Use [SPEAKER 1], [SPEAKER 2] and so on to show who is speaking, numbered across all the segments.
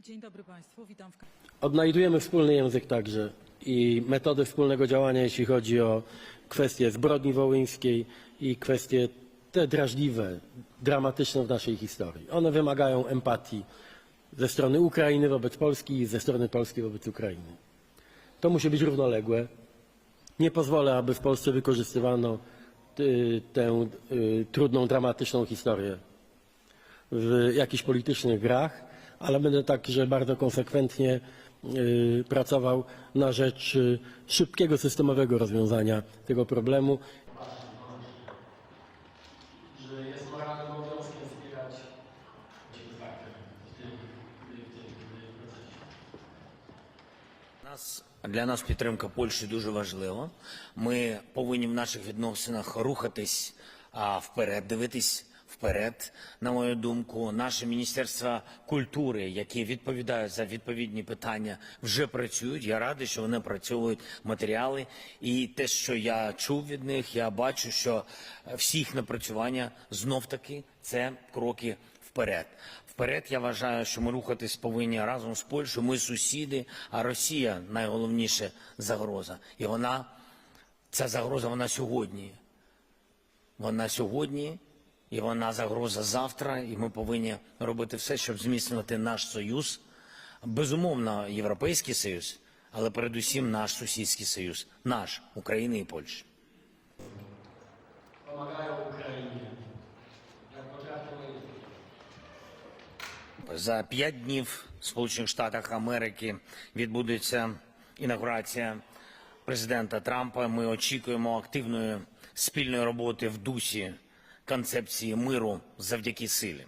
[SPEAKER 1] Dzień dobry Państwu, witam w
[SPEAKER 2] Odnajdujemy wspólny język także i metody wspólnego działania, jeśli chodzi o kwestie zbrodni wołyńskiej i kwestie te drażliwe, dramatyczne w naszej historii. One wymagają empatii ze strony Ukrainy wobec Polski i ze strony Polski wobec Ukrainy. To musi być równoległe. Nie pozwolę, aby w Polsce wykorzystywano y, tę y, trudną, dramatyczną historię w jakichś politycznych grach, ale będę także bardzo konsekwentnie y, pracował na rzecz y, szybkiego, systemowego rozwiązania tego problemu. Że jest moralnym obowiązkiem wspierać w tym, procesie.
[SPEAKER 3] Нас для нас підтримка Польщі дуже важлива. Ми повинні в наших відносинах рухатись а, вперед, дивитись вперед. На мою думку, наше міністерство культури, які відповідають за відповідні питання, вже працюють. Я радий, що вони працюють матеріали. І те, що я чув від них, я бачу, що всі їх напрацювання знов таки це кроки вперед. Вперед я вважаю, що ми рухатись повинні разом з Польщею. Ми сусіди, а Росія найголовніша загроза. І вона, ця загроза, вона сьогодні. Вона сьогодні, і вона загроза завтра. І ми повинні робити все, щоб зміцнювати наш союз. Безумовно, Європейський Союз, але передусім наш сусідський союз, наш України і Польщі. За п'ять днів в Сполучених Штатах Америки відбудеться інаугурація президента Трампа. Ми очікуємо активної спільної роботи в дусі концепції миру завдяки силі.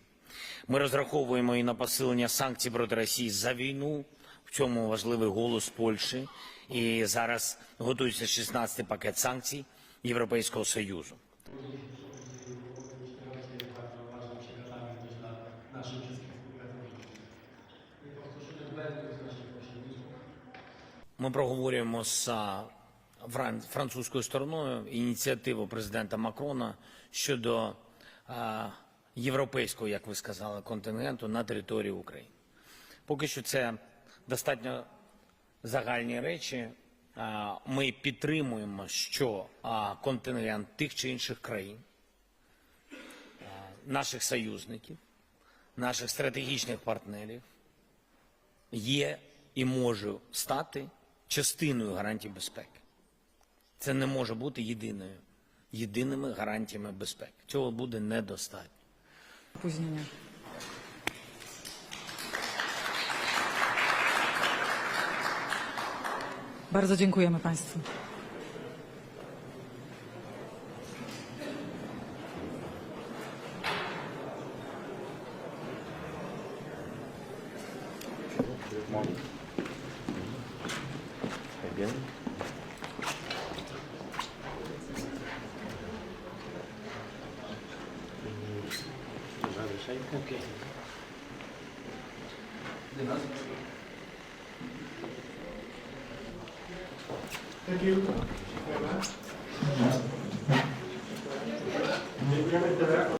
[SPEAKER 3] Ми розраховуємо і на посилення санкцій проти Росії за війну. В цьому важливий голос Польщі. І зараз готується 16-й пакет санкцій Європейського Союзу. Ми проговорюємо з французькою стороною ініціативу президента Макрона щодо європейського, як ви сказали, контингенту на території України. Поки що це достатньо загальні речі. Ми підтримуємо, що контингент тих чи інших країн, наших союзників, наших стратегічних партнерів є і може стати частиною гарантій безпеки. Це не може бути єдиною, єдиними гарантіями безпеки. Цього буде недостатньо.
[SPEAKER 1] opóźnienia. Bardzo dziękujemy Państwu.
[SPEAKER 4] bien.
[SPEAKER 2] hay Thank you. Thank you.